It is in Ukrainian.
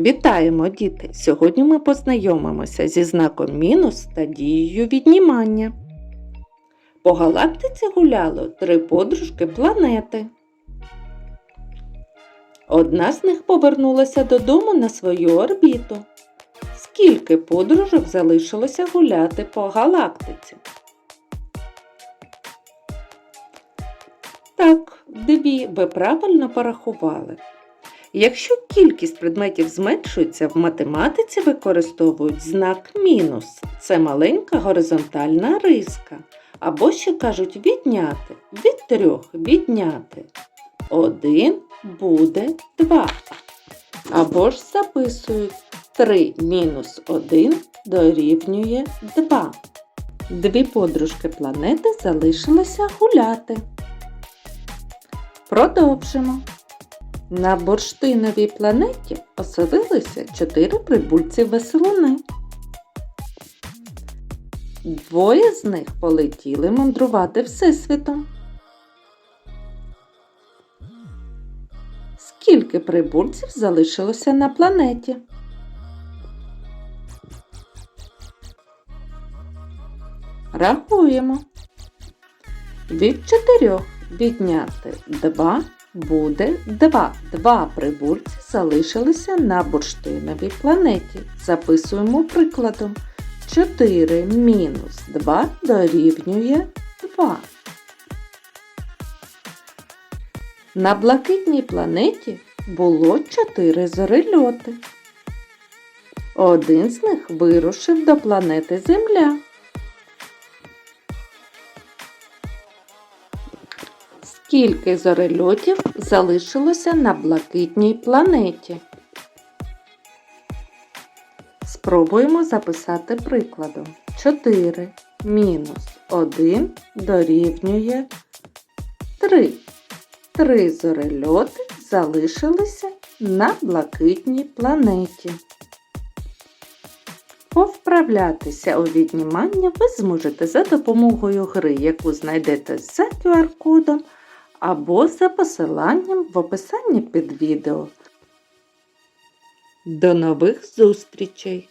Вітаємо, діти! Сьогодні ми познайомимося зі знаком мінус та дією віднімання. По галактиці гуляло три подружки планети. Одна з них повернулася додому на свою орбіту. Скільки подружок залишилося гуляти по галактиці? Так, дві ви правильно порахували. Якщо кількість предметів зменшується, в математиці використовують знак мінус. Це маленька горизонтальна риска. Або ще кажуть відняти. Від трьох відняти. Один буде два. Або ж записують 3 мінус 1 дорівнює 2. Дві подружки планети залишилися гуляти. Продовжимо. На бурштиновій планеті оселилися чотири прибульці веселуни. Двоє з них полетіли мандрувати Всесвітом. Скільки прибульців залишилося на планеті? Рахуємо. Від чотирьох відняти 2 буде 2. Два прибульці залишилися на бурштиновій планеті. Записуємо прикладом. 4 мінус 2 дорівнює 2. На блакитній планеті було 4 зорельоти. Один з них вирушив до планети Земля. Скільки зорельотів залишилося на блакитній планеті? Спробуємо записати прикладом. 4 мінус 1 дорівнює 3. Три зорельоти залишилися на блакитній планеті. Повправлятися у віднімання ви зможете за допомогою гри, яку знайдете за QR-кодом або за посиланням в описанні під відео. До нових зустрічей!